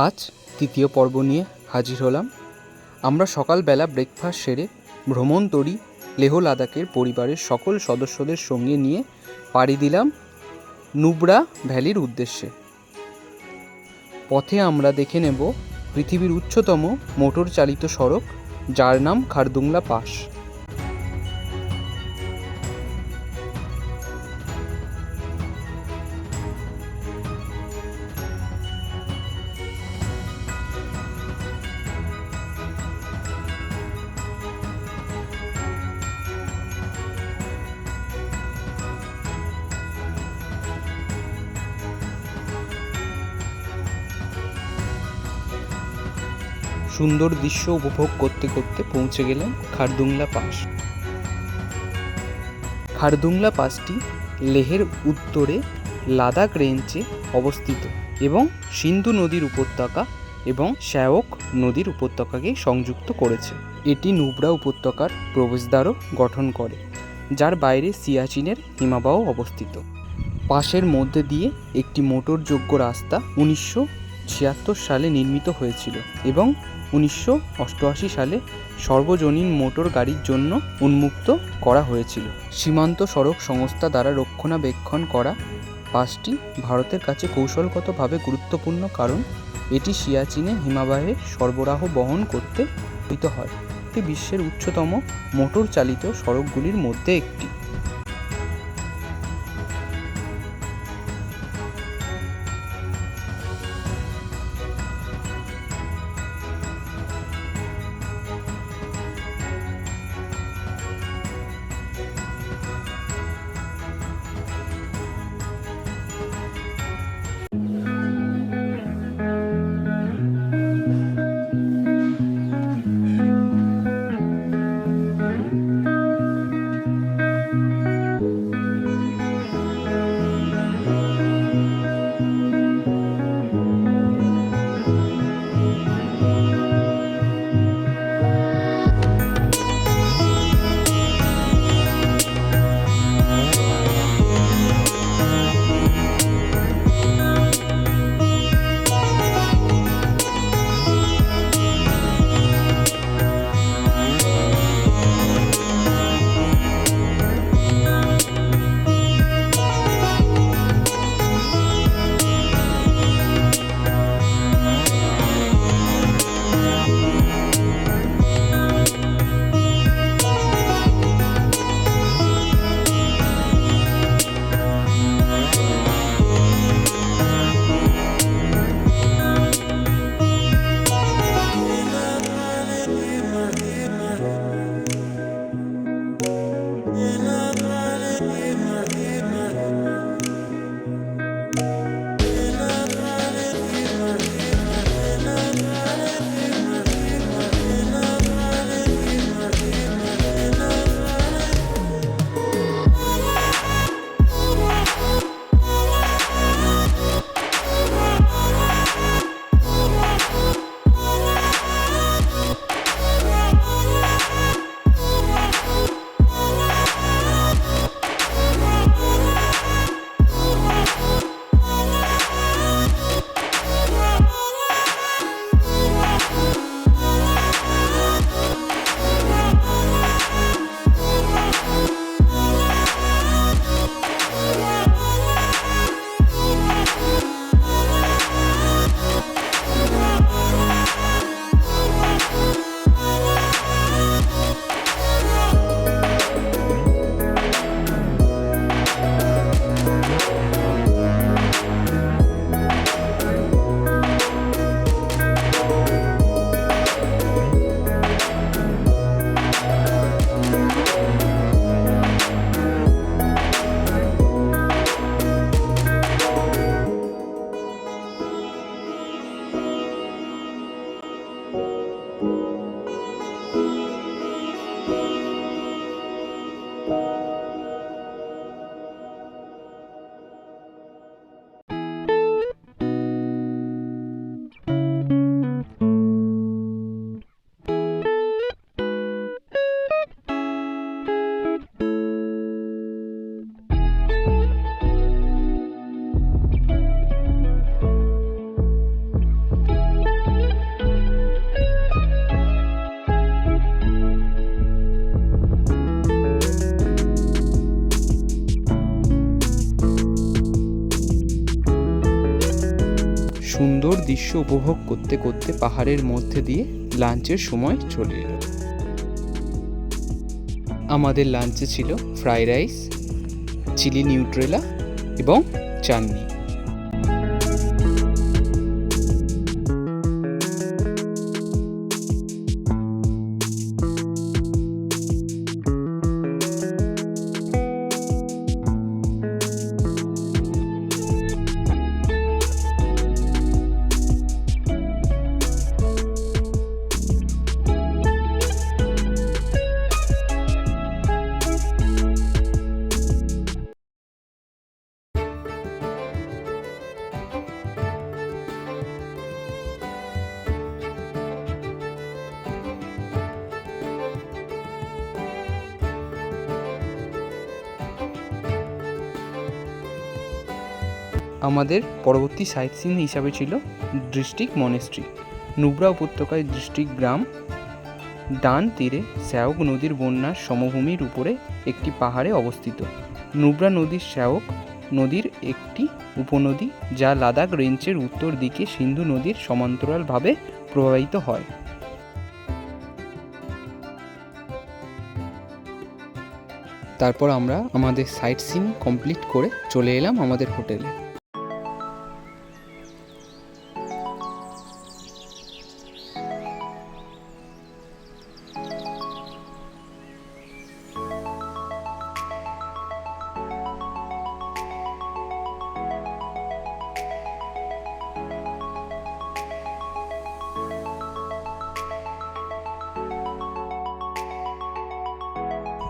আজ তৃতীয় পর্ব নিয়ে হাজির হলাম। আমরা সকালবেলা ব্রেকফাস্ট সেরে ভ্রমণ তরি লেহ লাদাখের পরিবারের সকল সদস্যদের সঙ্গে নিয়ে পাড়ি দিলাম নুবরা ভ্যালির উদ্দেশ্যে। পথে আমরা দেখে নেব পৃথিবীর উচ্চতম মোটর চালিত সড়ক, যার নাম খারদুংলা পাস। সুন্দর দৃশ্য উপভোগ করতে করতে পৌঁছে গেলাম খারদুংলা পাস। খারদুংলা পাসটি লেহের উত্তরে লাদাখ রেঞ্জে অবস্থিত এবং সিন্ধু নদীর উপত্যকা এবং শ্যাওক নদীর উপত্যকাকে সংযুক্ত করেছে। এটি নুবরা উপত্যকার প্রবেশদ্বারও গঠন করে, যার বাইরে সিয়াচিনের হিমাবাহ অবস্থিত। পাশের মধ্যে দিয়ে একটি মোটরযোগ্য রাস্তা উনিশশো ছিয়াত্তর সালে নির্মিত হয়েছিল এবং উনিশশো অষ্টআশি সালে সর্বজনীন মোটর গাড়ির জন্য উন্মুক্ত করা হয়েছিল। সীমান্ত সড়ক সংস্থা দ্বারা রক্ষণাবেক্ষণ করা পাসটি ভারতের কাছে কৌশলগতভাবে গুরুত্বপূর্ণ কারণ এটি সিয়াচিনে হিমাবাহের সরবরাহ বহন করতে হয়। এটি বিশ্বের উচ্চতম মোটর চালিত সড়কগুলির মধ্যে একটি। সুন্দর দৃশ্য উপভোগ করতে করতে পাহাড়ের মধ্যে দিয়ে লাঞ্চের সময় চলে এলো। আমাদের লাঞ্চে ছিল ফ্রাইড রাইস, চিলি নিউট্রেলা এবং চাটনি আমাদের পরবর্তী সাইট সিন হিসাবে ছিল ডিস্ট্রিক্ট মনেস্ট্রি। নুব্রা উপত্যকায় ডিস্ট্রিক্ট গ্রাম, ডান তীরে শ্যাওক নদীর বন্যার সমভূমির উপরে একটি পাহাড়ে অবস্থিত। নুব্রা নদীর শ্যাওক নদীর একটি উপনদী যা লাদাখ রেঞ্জের উত্তর দিকে সিন্ধু নদীর সমান্তরালভাবে প্রবাহিত হয়। তারপর আমরা আমাদের সাইট সিন কমপ্লিট করে চলে এলাম আমাদের হোটেলে।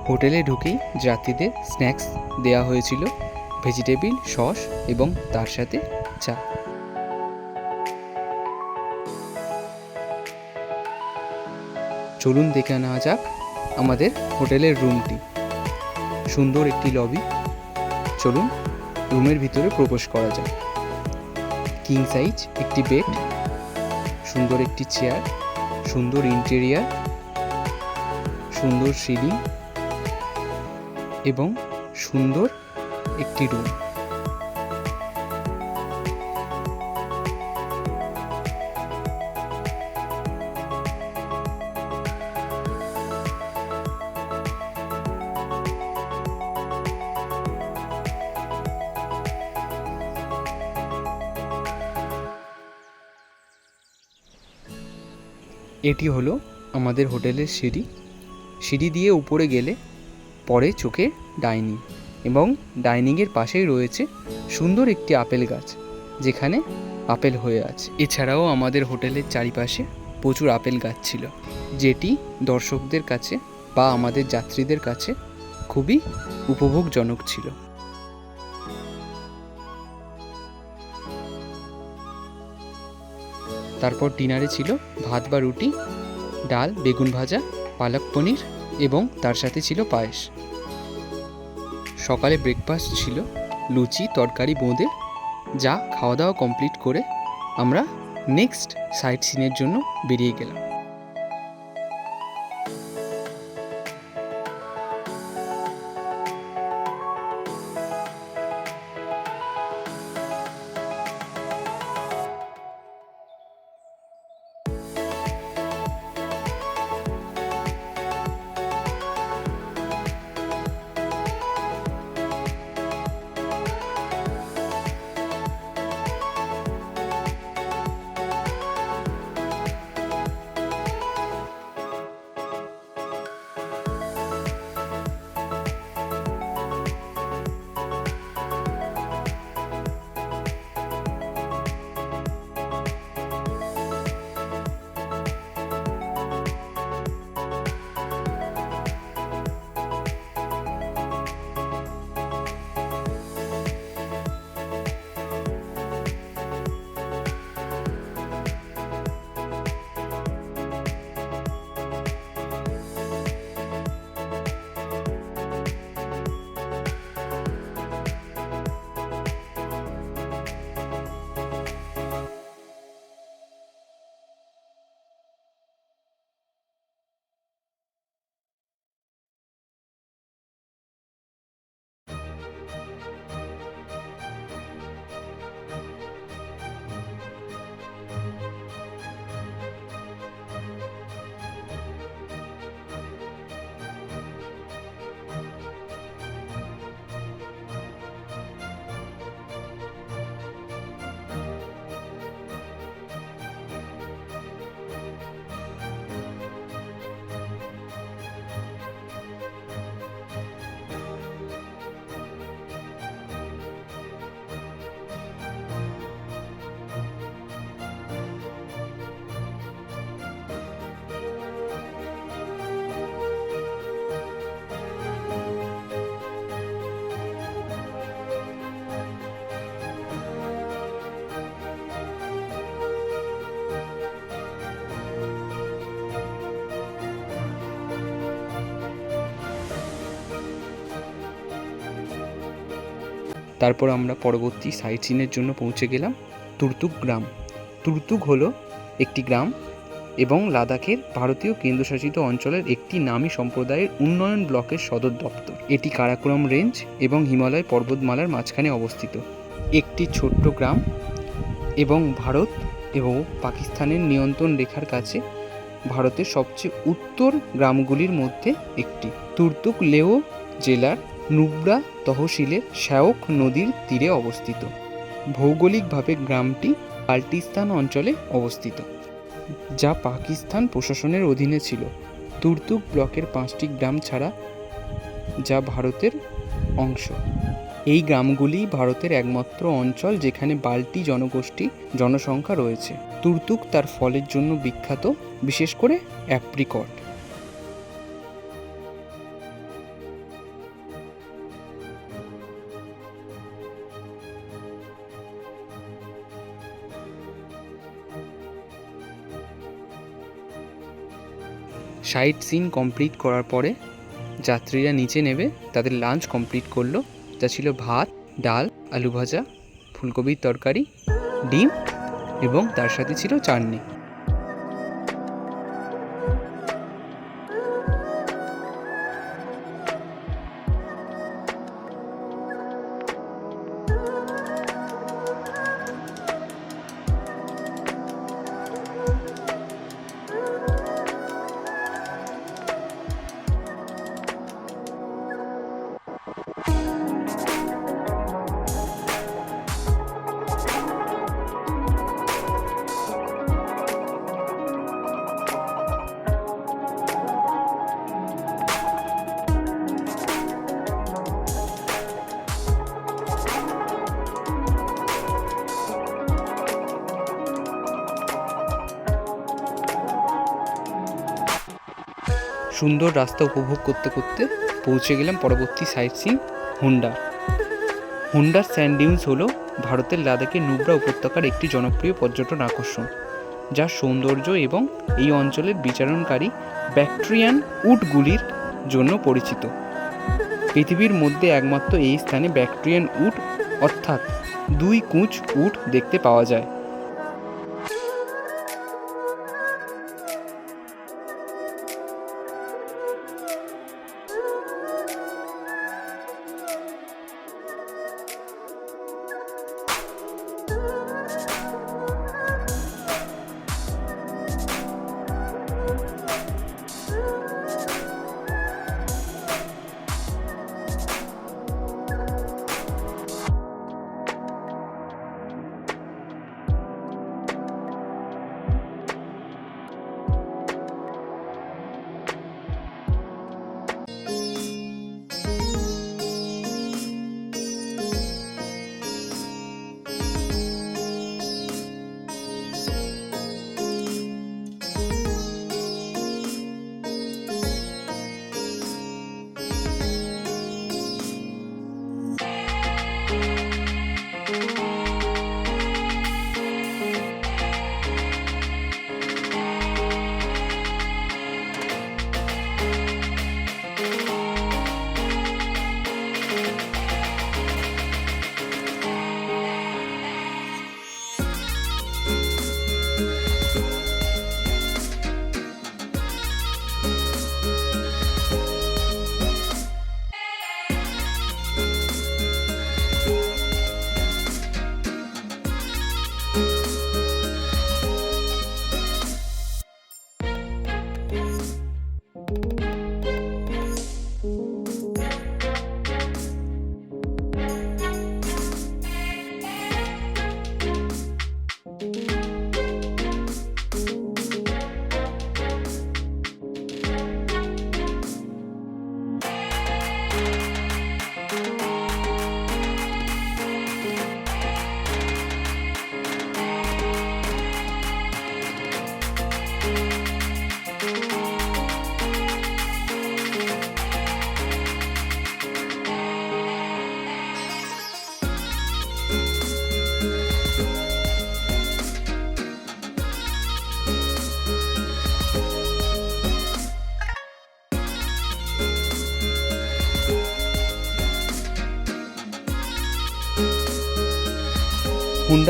হোটেলে ঢুকেই যাত্রীদের স্ন্যাক্স দেওয়া হয়েছিল, ভেজিটেবিল, সস এবং তার সাথে চা। চলুন দেখে নেওয়া যাক আমাদের হোটেলের রুমটি। সুন্দর একটি লবি। চলুন রুমের ভিতরে প্রবেশ করা যাক। কিং সাইজ একটি বেড সুন্দর একটি চেয়ার সুন্দর ইন্টেরিয়ার সুন্দর সিলিং এবং সুন্দর একটি রুম। এটি হলো আমাদের হোটেলের সিঁড়ি। সিঁড়ি দিয়ে উপরে গেলে পরে চোখে ডাইনিং এবং ডাইনিংয়ের পাশেই রয়েছে সুন্দর একটি আপেল গাছ, যেখানে আপেল হয়ে আছে। এছাড়াও আমাদের হোটেলের চারিপাশে প্রচুর আপেল গাছ ছিল, যেটি দর্শকদের কাছে বা আমাদের যাত্রীদের কাছে খুবই উপভোগজনক ছিল। তারপর ডিনারে ছিল ভাত বা রুটি, ডাল, বেগুন ভাজা, পালক পনির এবং তার সাথে ছিল পায়েস। সকালে ব্রেকফাস্ট ছিল লুচি, তরকারি, বোঁদে, যা খাওয়া দাওয়া কমপ্লিট করে আমরা নেক্সট সাইট সিনের জন্য বেরিয়ে গেলাম। তারপর আমরা পরবর্তী সাইট সিনের জন্য পৌঁছে গেলাম তুর্তুক গ্রাম। তুর্তুক হলো একটি গ্রাম এবং লাদাখের ভারতীয় কেন্দ্রশাসিত অঞ্চলের একটি নামী সম্প্রদায়ের উন্নয়ন ব্লকের সদর দপ্তর। এটি কারাকোরাম রেঞ্জ এবং হিমালয় পর্বতমালার মাঝখানে অবস্থিত। একটি ছোট্ট গ্রাম এবং ভারত এবং পাকিস্তানের নিয়ন্ত্রণ রেখার কাছে ভারতের সবচেয়ে উত্তর গ্রামগুলির মধ্যে একটি। তুর্তুক লেও জেলার নুব্রা তহসিলের শ্যাওক নদীর তীরে অবস্থিত। ভৌগোলিকভাবে গ্রামটি বাল্টিস্তান অঞ্চলে অবস্থিত, যা পাকিস্তান প্রশাসনের অধীনে ছিল। তুর্তুক ব্লকের পাঁচটি গ্রাম ছাড়া যা ভারতের অংশ। এই গ্রামগুলি ভারতের একমাত্র অঞ্চল যেখানে বাল্টি জনগোষ্ঠী জনসংখ্যা রয়েছে। তুর্তুক তার ফলের জন্য বিখ্যাত, বিশেষ করে অ্যাপ্রিকট। সাইট সিন কমপ্লিট করার পরে যাত্রীরা নিচে নেবে, তাদের লাঞ্চ কমপ্লিট করল। যা ছিল ভাত, ডাল, আলু ভাজা, ফুলকপির তরকারি, ডিম এবং তার সাথে ছিল চাটনি। সুন্দর রাস্তা উপভোগ করতে করতে পৌঁছে গেলাম পরবর্তী সাইট সিন হুন্ডা। হুন্ডার স্যান্ড ডিউন্স হলো ভারতের লাদাখের নুব্রা উপত্যকার একটি জনপ্রিয় পর্যটন আকর্ষণ, যার সৌন্দর্য এবং এই অঞ্চলের বিচারণকারী ব্যাকট্রিয়ান উটগুলির জন্য পরিচিত। পৃথিবীর মধ্যে একমাত্র এই স্থানে ব্যাকট্রিয়ান উট অর্থাৎ দুই কুঁচ উট দেখতে পাওয়া যায়।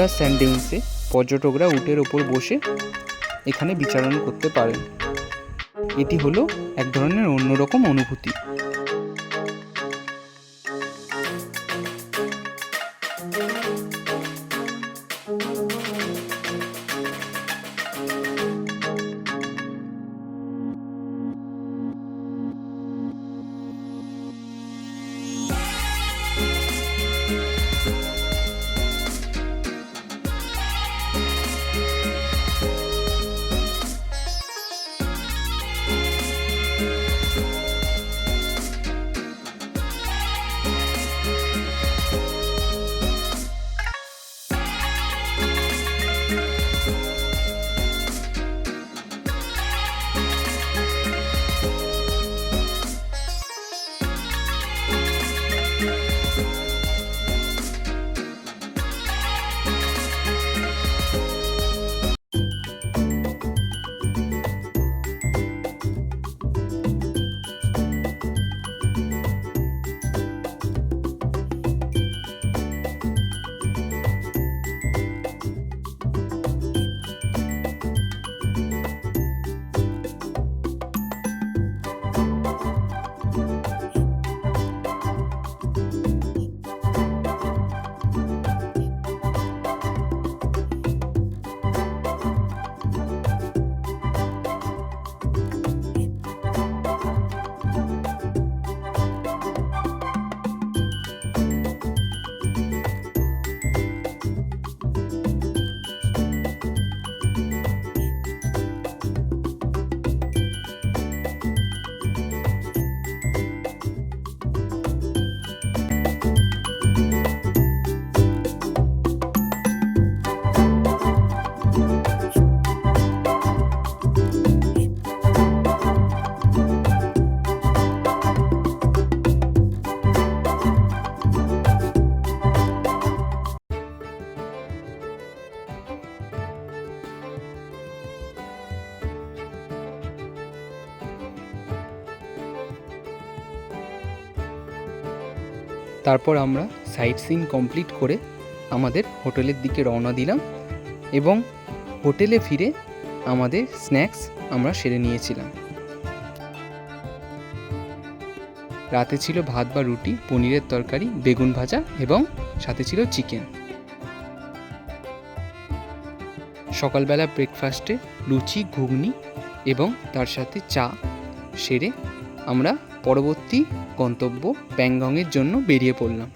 হুন্ডা স্যান্ডিউন্সে পর্যটকরা উটের ওপর বসে এখানে বিচারণ করতে পারেন। এটি হলো এক ধরনের অন্যরকম অনুভূতি। তারপর আমরা সাইট সিন কমপ্লিট করে আমাদের হোটেলের দিকে রওনা দিলাম এবং হোটেলে ফিরে আমাদের স্ন্যাক্স আমরা সেরে নিয়েছিলাম। রাতে ছিল ভাত বা রুটি, পনিরের তরকারি, বেগুন ভাজা এবং সাথে ছিল চিকেন। সকালবেলা ব্রেকফাস্টে লুচি, ঘুগনি এবং তার সাথে চা সেরে আমরা পরবর্তী গন্তব্য প্যাংগংয়ের জন্য বেরিয়ে পড়লাম।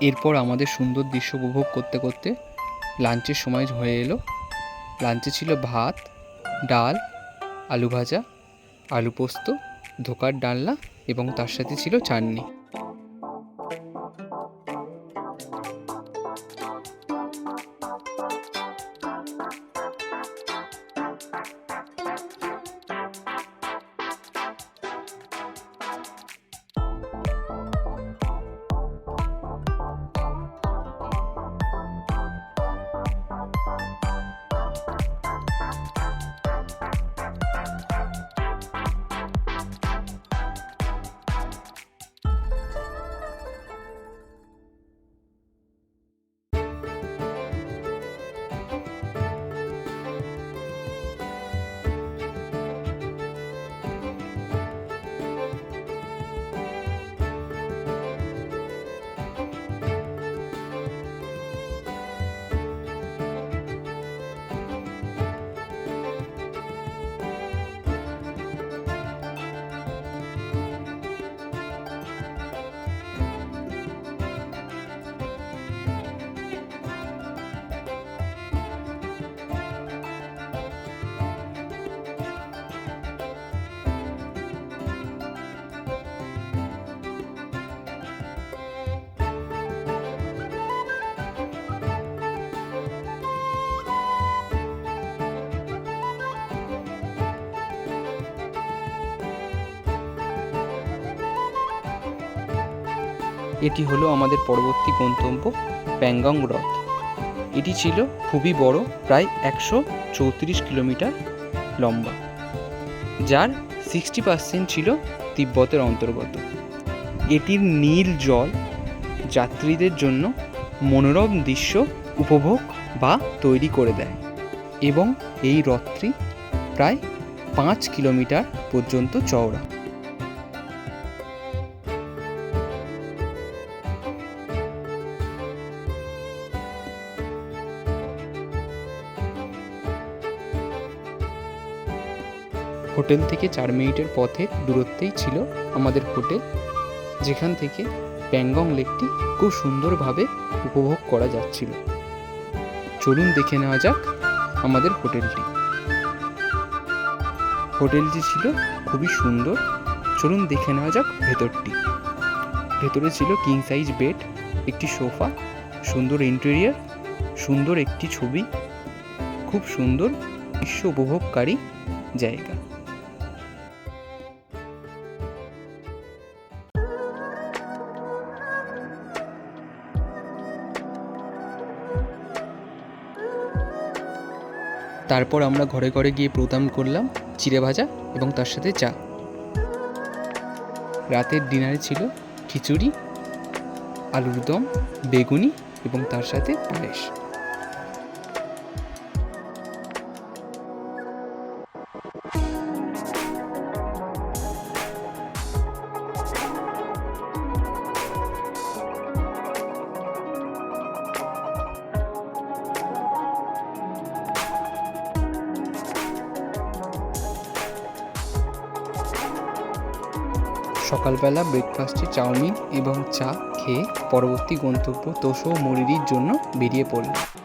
এরপর আমাদের সুন্দর দৃশ্য উপভোগ করতে করতে লাঞ্চের সময় হয়ে এলো। লাঞ্চে ছিল ভাত, ডাল, আলু ভাজা, আলু পোস্ত, ধোকার ডালনা এবং তার সাথে ছিল চাটনি। এটি হলো আমাদের পরবর্তী গন্তব্য প্যাংগং হ্রদ। এটি ছিল খুবই বড়, প্রায় একশো চৌত্রিশ কিলোমিটার লম্বা, যার সিক্সটি পার্সেন্ট ছিল তিব্বতের অন্তর্গত। এটির নীল জল যাত্রীদের জন্য মনোরম দৃশ্য উপভোগ বা তৈরি করে দেয় এবং এই হ্রদটি প্রায় পাঁচ কিলোমিটার পর্যন্ত চওড়া। হোটেল থেকে চার মিনিটের পথের দূরত্বেই ছিল আমাদের হোটেল, যেখান থেকে প্যাংগং লেকটি খুব সুন্দরভাবে উপভোগ করা যাচ্ছিল। চলুন দেখে নেওয়া যাক আমাদের হোটেলটি। হোটেলটি ছিল খুবই সুন্দর। চলুন দেখে নেওয়া যাক ভেতরটি। ভেতরে ছিল কিং সাইজ বেড একটি সোফা, সুন্দর ইন্টেরিয়ার সুন্দর একটি ছবি, খুব সুন্দর দৃশ্য উপভোগকারী জায়গা। তারপর আমরা ঘরে ঘরে গিয়ে প্রদান করলাম চিড়ে ভাজা এবং তার সাথে চা। রাতের ডিনারে ছিল খিচুড়ি, আলুর দম, বেগুনি এবং তার সাথে পায়েস। সকালবেলা ব্রেকফাস্টে চাউমিন এবং চা খেয়ে পরবর্তী গন্তব্য তোষো মরিরির জন্য বেরিয়ে পড়লাম।